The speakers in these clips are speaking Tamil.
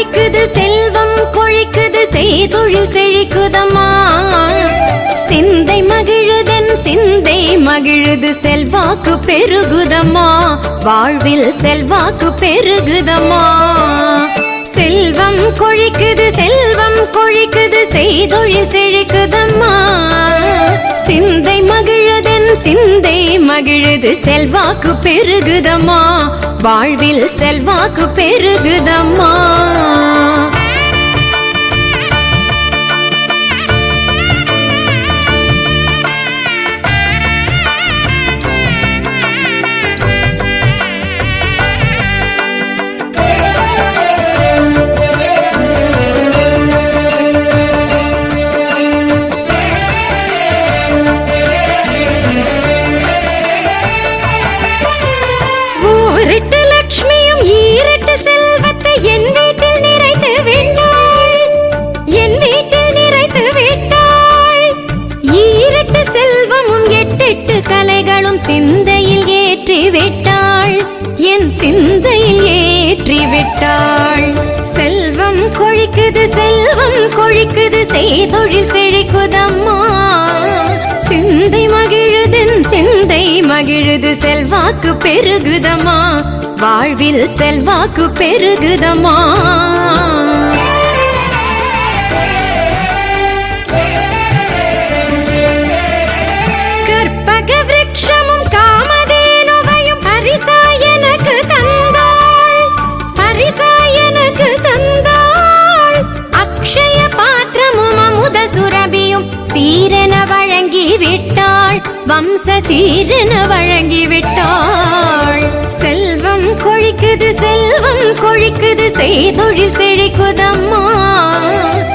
கொழிக்குது செல்வம் கொழிக்குது செய்தொழில் செழிக்குதம்மா. சிந்தை மகிழுதன் சிந்தை மகிழுது செல்வாக்கு பெருகுதம்மா. வாழ்வில் செல்வாக்கு பெருகுதம்மா. செல்வம் கொழிக்குது செல்வம் கொழிக்குது செய்தொழில் செழிக்குதம்மா. சிந்தை மகிழுதன் சிந்தை மகிழுது செல்வாக்கு பெருகுதம்மா. வாழ்வில் செல்வாக்கு பெருகுதம்மா. சிந்தையில் ஏற்றிவிட்டாள். செல்வம் கொழிக்குது செல்வம் கொழிக்குது செய்தொழில் செழிக்குதம்மா. சிந்தை மகிழுதின் சிந்தை மகிழுது செல்வாக்கு பெருகுதம்மா. வாழ்வில் செல்வாக்கு பெருகுதம்மா. வம்ச சீரன வழங்கிவிட்டாள். செல்வம் கொழிக்குது செல்வம் கொழிக்குது செய்தொழில் செழிக்குதம்மா.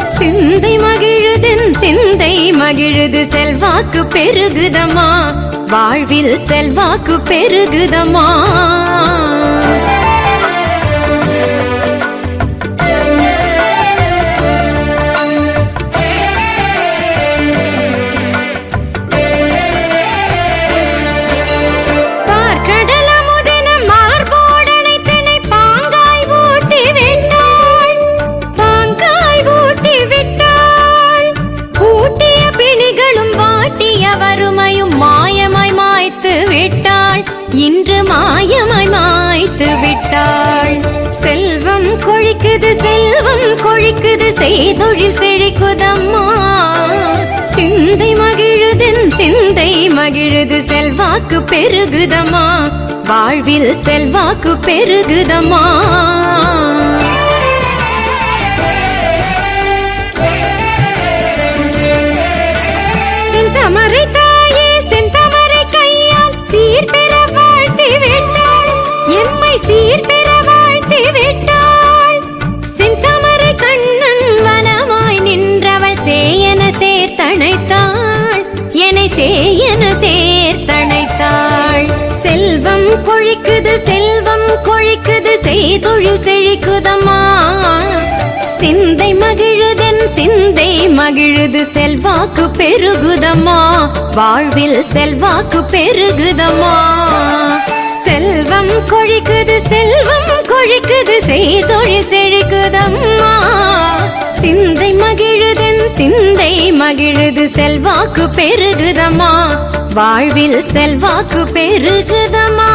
சிந்தை மகிழுதன் சிந்தை மகிழுது செல்வாக்கு பெருகுதம்மா. வாழ்வில் செல்வாக்கு பெருகுதம்மா. மாயமாய் மாய்த்து விட்டாள். செல்வம் கொழிக்குது செல்வம் கொழிக்குது செய்தொழில் செழிக்குதம்மா. சிந்தை மகிழுதன் சிந்தை மகிழுது செல்வாக்கு பெருகுதம்மா. வாழ்வில் செல்வாக்கு பெருகுதம்மா. செல்வம் கொழிக்குது செல்வம் கொழிக்குது செய்தொழில் செழிக்குதம்மா. சிந்தை மகிழுதன் சிந்தை மகிழுது செல்வாக்கு பெருகுதம்மா. வாழ்வில் செல்வாக்கு பெருகுதம்மா. செல்வம் கொழிக்குது செல்வம் கொழிக்குது செய்தொழில் செழிக்குதம்மா. மகிழுது செல்வாக்கு பெருகுதமா வாழ்வில் செல்வாக்கு பெருகுதமா